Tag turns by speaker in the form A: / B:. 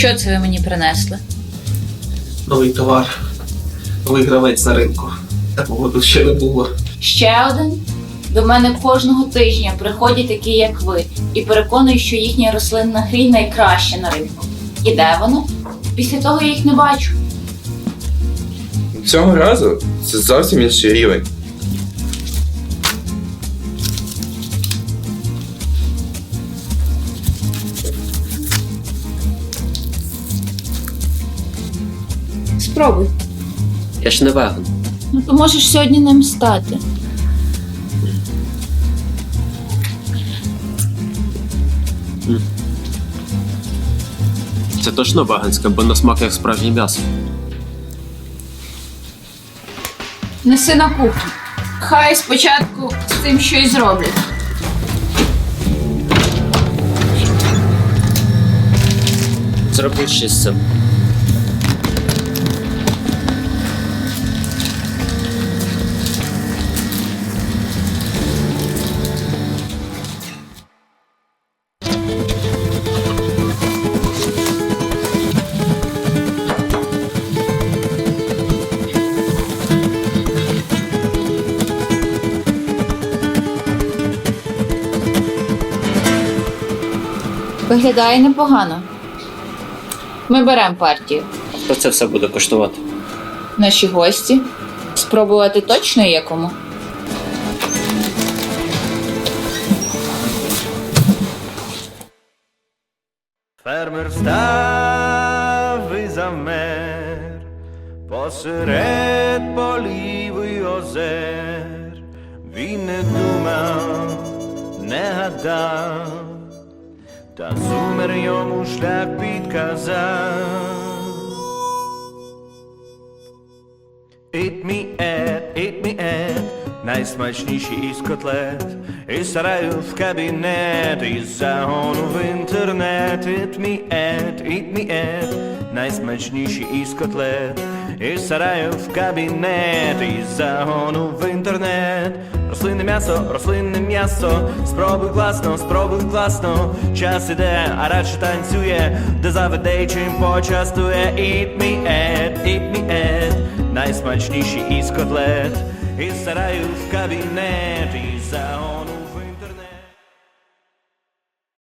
A: Що це ви мені принесли?
B: Новий товар, новий гравець на ринку. Такого тут ще не було.
A: Ще один? До мене кожного тижня приходять такі, як ви, і переконують, що їхня рослинна гріль найкраща на ринку. І де воно? Після того я їх не бачу.
C: Цього разу це зовсім інший рівень.
A: Спробуй.
D: Я ж не веган.
A: Ну то можеш сьогодні ним стати.
D: Це точно веганське, бо на смак як справжнє м'ясо.
A: Неси на кухню. Хай спочатку з цим щось зроблять.
D: Зроби щось з цим.
A: Виглядає непогано. Ми беремо партію.
D: Хто це все буде коштувати?
A: Наші гості. Спробувати точно є кому.
E: Фермер встав і замер посеред полів і озер. Він не думав, не гадав, Das Sumer Yom Ushlag Bit Kazan Eat me at, eat me at. Найсмачніший із котлет, із сараю в кабінет, із загону в інтернет. Eat me Ed, eat me Ed, найсмачніший із котлет, із сараю в кабінет, із загону в інтернет. Рослинне м'ясо, рослинне м'ясо, спробуй класно, спробуй класно. Час іде, а радше танцює, де заведе чим почастує. Eat me Ed, eat me Ed, найсмачніший із котлет, із сараю в кабінет, із загону